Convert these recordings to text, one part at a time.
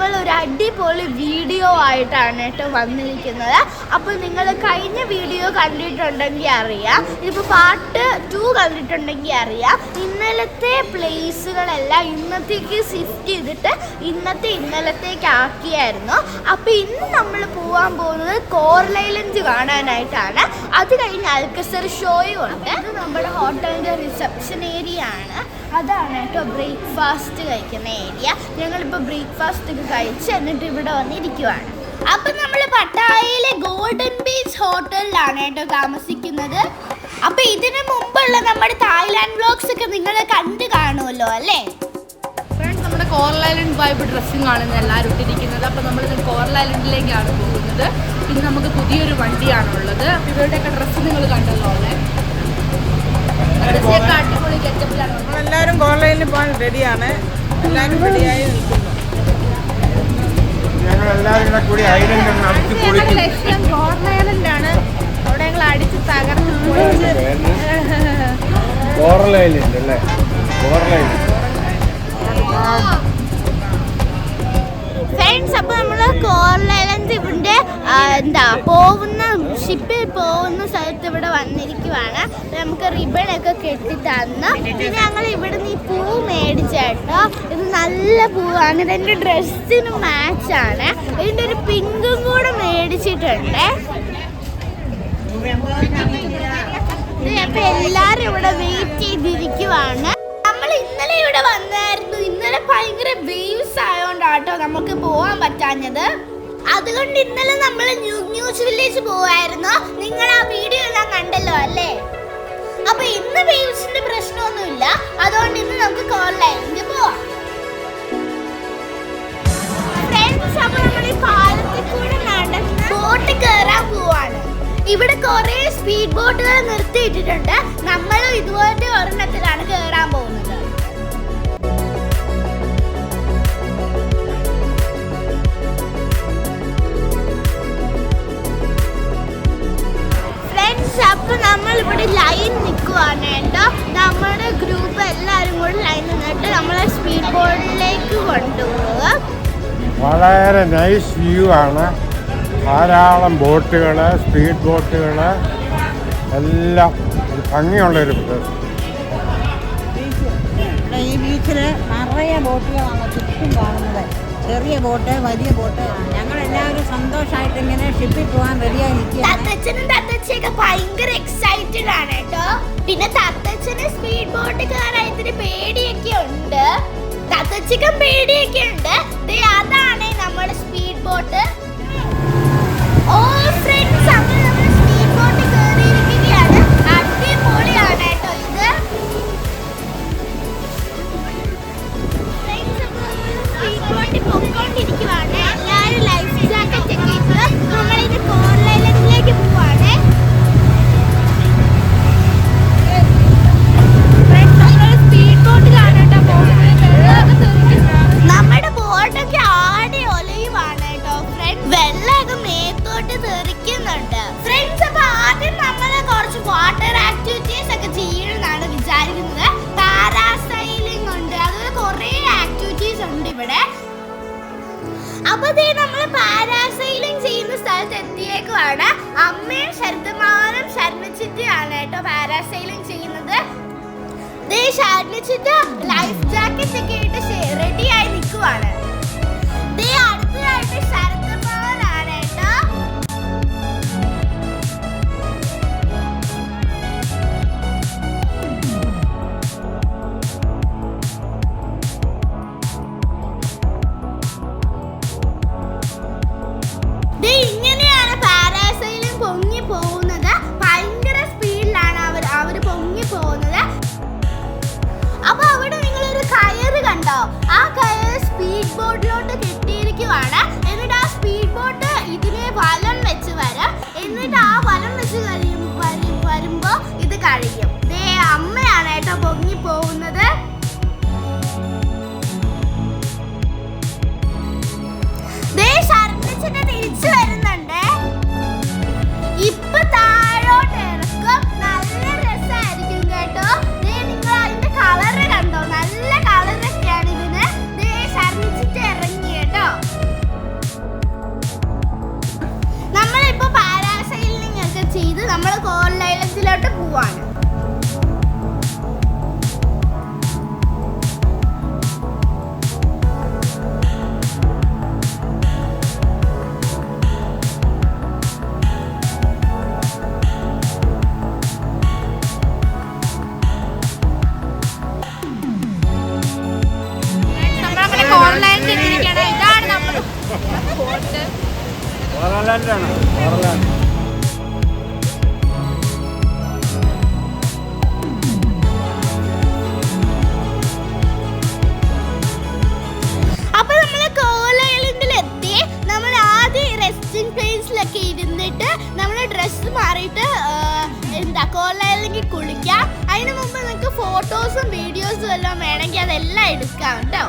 നമ്മൾ ഒരു അടിപൊളി വീഡിയോ ആയിട്ടാണ് കേട്ടോ വന്നിരിക്കുന്നത്. അപ്പോൾ നിങ്ങൾ കഴിഞ്ഞ വീഡിയോ കണ്ടിട്ടുണ്ടെങ്കിൽ അറിയാം. ഇതിപ്പോൾ പാർട്ട് ടു കണ്ടിട്ടുണ്ടെങ്കിൽ അറിയാം. ഇന്നലത്തെ പ്ലേസുകളെല്ലാം ഇന്നത്തേക്ക് സിഫ്റ്റ് ചെയ്തിട്ട് ഇന്നത്തെ ഇന്നലത്തേക്ക് ആക്കിയായിരുന്നു. അപ്പോൾ ഇന്ന് നമ്മൾ പോകാൻ പോകുന്നത് കോർലൈലൻഡ് കാണാനായിട്ടാണ്. അത് കഴിഞ്ഞ് അൽക്കസർ ഷോയും ഉണ്ട്. നമ്മുടെ ഹോട്ടലിന്റെ റിസപ്ഷൻ ഏരിയ ആണ്. അതാണ് കേട്ടോ ബ്രേക്ക്ഫാസ്റ്റ് കഴിക്കുന്ന ഏരിയ ഞങ്ങളിപ്പോൾ ബ്രേക്ക്ഫാസ്റ്റ് ഒക്കെ കഴിച്ച് എന്നിട്ട് ഇവിടെ വന്നിരിക്കുവാണ്. അപ്പം നമ്മൾ പട്ടായയിലെ ഗോൾഡൻ ബീച്ച് ഹോട്ടലിലാണ് കേട്ടോ താമസിക്കുന്നത്. അപ്പം ഇതിന് മുമ്പുള്ള നമ്മുടെ തായ്ലാൻഡ് വ്ലോഗ്സ് ഒക്കെ നിങ്ങൾ കണ്ടു കാണുമല്ലോ അല്ലേ? ഫ്രണ്ട്സ് നമ്മുടെ കോറൽ ഐലൻഡ് വൈബ് ഡ്രസ്സിംഗ് ആണ് എല്ലാവരും ഇട്ടിരിക്കുന്നത്. അപ്പം നമ്മൾ കോറൽ ഐലൻഡിലേക്കാണ് പോകുന്നത്. പിന്നെ നമുക്ക് പുതിയൊരു വണ്ടിയാണുള്ളത്. ഇവരുടെയൊക്കെ ഡ്രസ്സ് നിങ്ങൾ കണ്ടല്ലോ അല്ലേ? നമ്മളെല്ലാവരും ഓൺലൈനിൽ പോകാൻ റെഡിയാണ്. എല്ലാവരും റെഡിയായി നിൽക്കുന്നു. ഞങ്ങൾ എല്ലാവരും കൂടെ ഞങ്ങളുടെ ലക്ഷ്യം ഐലൻഡാണ് അവിടെ ഞങ്ങൾ അടിച്ച് തകർത്ത് പൊളിച്ച്. ഫ്രണ്ട്സ് അപ്പോൾ നമ്മൾ ഇവിടെ എന്താ പോകുന്ന ഷിപ്പിൽ പോകുന്ന സ്ഥലത്ത് ഇവിടെ വന്നിരിക്കുവാണ്. നമുക്ക് റിബൺ ഒക്കെ കെട്ടി തന്ന് പിന്നെ ഞങ്ങൾ ഇവിടെ നിന്ന് ഈ പൂ മേടിച്ചേട്ടോ ഇത് നല്ല പൂവാണ്. ഇതെന്റെ ഡ്രസ്സിന് മാച്ചാണ് ഇതിന്റെ ഒരു പിങ്കും കൂടെ മേടിച്ചിട്ടുണ്ട്. അപ്പൊ എല്ലാരും ഇവിടെ വെയിറ്റ് ചെയ്തിരിക്കുവാണ്. നമ്മൾ ഇന്നലെ ഇവിടെ വന്നായിരുന്നു. ഇന്നലെ ഭയങ്കര വേവ്സ് ആയോണ്ടാട്ടോ നമുക്ക് പോവാൻ പറ്റാഞ്ഞത്. അതുകൊണ്ട് ഇന്നലെ നമ്മൾ ന്യൂ ന്യൂസ് വില്ലേജ് പോവായിരുന്നു. നിങ്ങൾ ആ വീഡിയോ എല്ലാം കണ്ടല്ലോ അല്ലേ? അപ്പൊ ഇന്ന് വേവ്സിന്റെ പ്രശ്നമൊന്നുമില്ല. അതുകൊണ്ട് ഇന്ന് നമുക്ക് കോളിലായിരുന്നു പോവാം. ബോട്ട് കയറാൻ പോവാണ്. ഇവിടെ കുറെ സ്പീഡ് ബോട്ടുകൾ നിർത്തിയിട്ടിട്ടുണ്ട്. നമ്മളും ഇതുപോലത്തെ ഒരെണ്ണത്തിലാണ് കയറാൻ പോകുന്നത് അപ്പൊ നമ്മൾ ഇവിടെ ലൈൻ നിൽക്കുവാണ് കേട്ടോ. നമ്മുടെ ഗ്രൂപ്പ് എല്ലാരും കൂടി ലൈൻ നിന്നിട്ട് നമ്മളെ സ്പീഡ് ബോർഡിലേക്ക് കൊണ്ടുപോവുക. വളരെ നൈസ് വ്യൂ ആണ്. ധാരാളം ബോട്ടുകൾ സ്പീഡ് ബോട്ടുകൾ എല്ലാം. ഒരു ഭംഗിയുള്ളൊരു പ്രദേശം. ഈ ബീച്ചിൽ നിറയെ ബോട്ടുകളാണ് ചുറ്റും കാണുന്നത്. ചെറിയ ബോട്ട് വലിയ ബോട്ട്. ഞങ്ങളെല്ലാവരും സന്തോഷമായിട്ട് ഇങ്ങനെ ഷിപ്പിൽ പോകാൻ റെഡിയായി നിൽക്കുകയാണ്. തത്തച്ഛനും ഭയങ്കര എക്സൈറ്റഡ് ആണ് കേട്ടോ. പിന്നെ തത്തച്ഛന് സ്പീഡ് ബോട്ട് കയറാൻ ഇത്തിരി പേടിയൊക്കെ ഉണ്ട്. തത്തച്ഛക്കും പേടിയൊക്കെ ഉണ്ട്. അതാണ് നമ്മുടെ സ്പീഡ് ബോട്ട് ഓ ഫ്രണ്ട്സ് അപ്പൊ നമ്മൾ പാരാസൈലിംഗ് ചെയ്യുന്ന സ്ഥലത്ത് എത്തിയേക്കുവാണ്. അമ്മയും ശരതമാനും ശരണിച്ചിട്ടാണ് കേട്ടോ പാരാസൈലിംഗ് ചെയ്യുന്നത്. ലൈഫ് ജാക്കറ്റ് ഒക്കെ ഇട്ട് റെഡി ആയി നിൽക്കുവാണ് അടുത്തതായിട്ട് കെട്ടിയിരിക്കുവാണ് എന്നിട്ട് ആ സ്പീഡ് ബോട്ട് ഇതിനെ വലം വെച്ച് വരാം. എന്നിട്ട് ആ വലം വെച്ച് കഴിയും വരും വരുമ്പോ ഇത് കഴിയും. ദേ അമ്മയാണ് കേട്ടോ പൊങ്ങി പോകുന്നത്. ഓറലാൻഡാണ് ഓറലാൻഡ് പ്ലേസിലൊക്കെ ഇരുന്നിട്ട് നമ്മുടെ ഡ്രസ്സ് മാറിയിട്ട് എന്താ കോലയിലേക്ക് കുളിക്കാം. അതിനു മുമ്പ് നിങ്ങൾക്ക് ഫോട്ടോസും വീഡിയോസും എല്ലാം വേണമെങ്കിൽ അതെല്ലാം എടുക്കാം കേട്ടോ.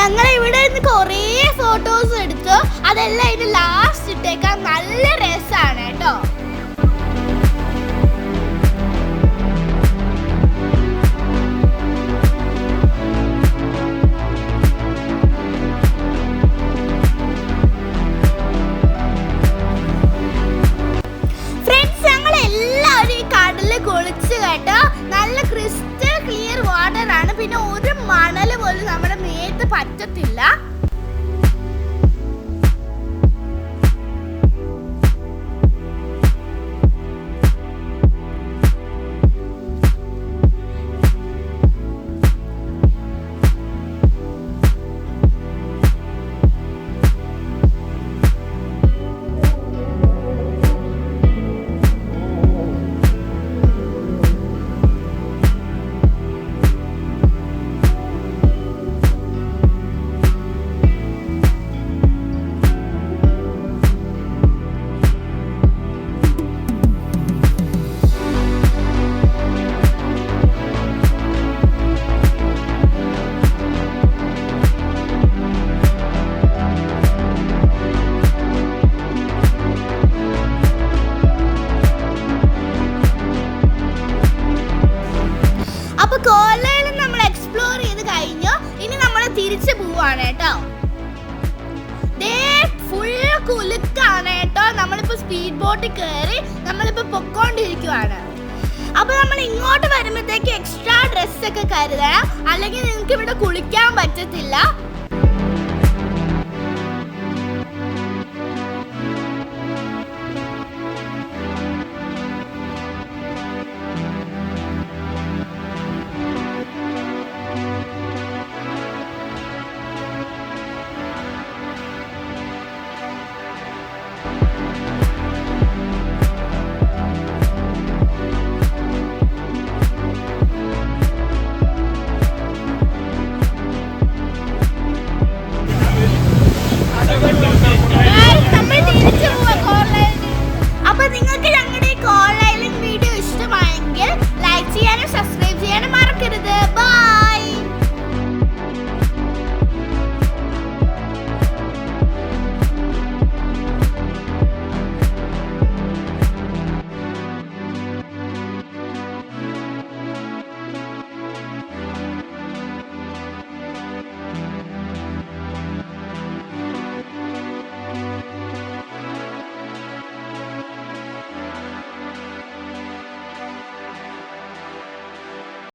ഞങ്ങൾ ഇവിടെ നിന്ന് കുറേ ഫോട്ടോസ് എടുത്തു. അതെല്ലാം ഇത് ലാസ്റ്റ് ഇട്ടേക്കാൻ നല്ല രസമാണ് കേട്ടോ. പറ്റത്തില്ല. ഇങ്ങോട്ട് കയറി നമ്മളിപ്പോ പൊക്കോണ്ടിരിക്കുവാണ്. അപ്പൊ നമ്മൾ ഇങ്ങോട്ട് വരുമ്പോഴത്തേക്ക് എക്സ്ട്രാ ഡ്രസ്സൊക്കെ കരുതണം. അല്ലെങ്കിൽ നിങ്ങൾക്ക് ഇവിടെ കുളിക്കാൻ പറ്റത്തില്ല.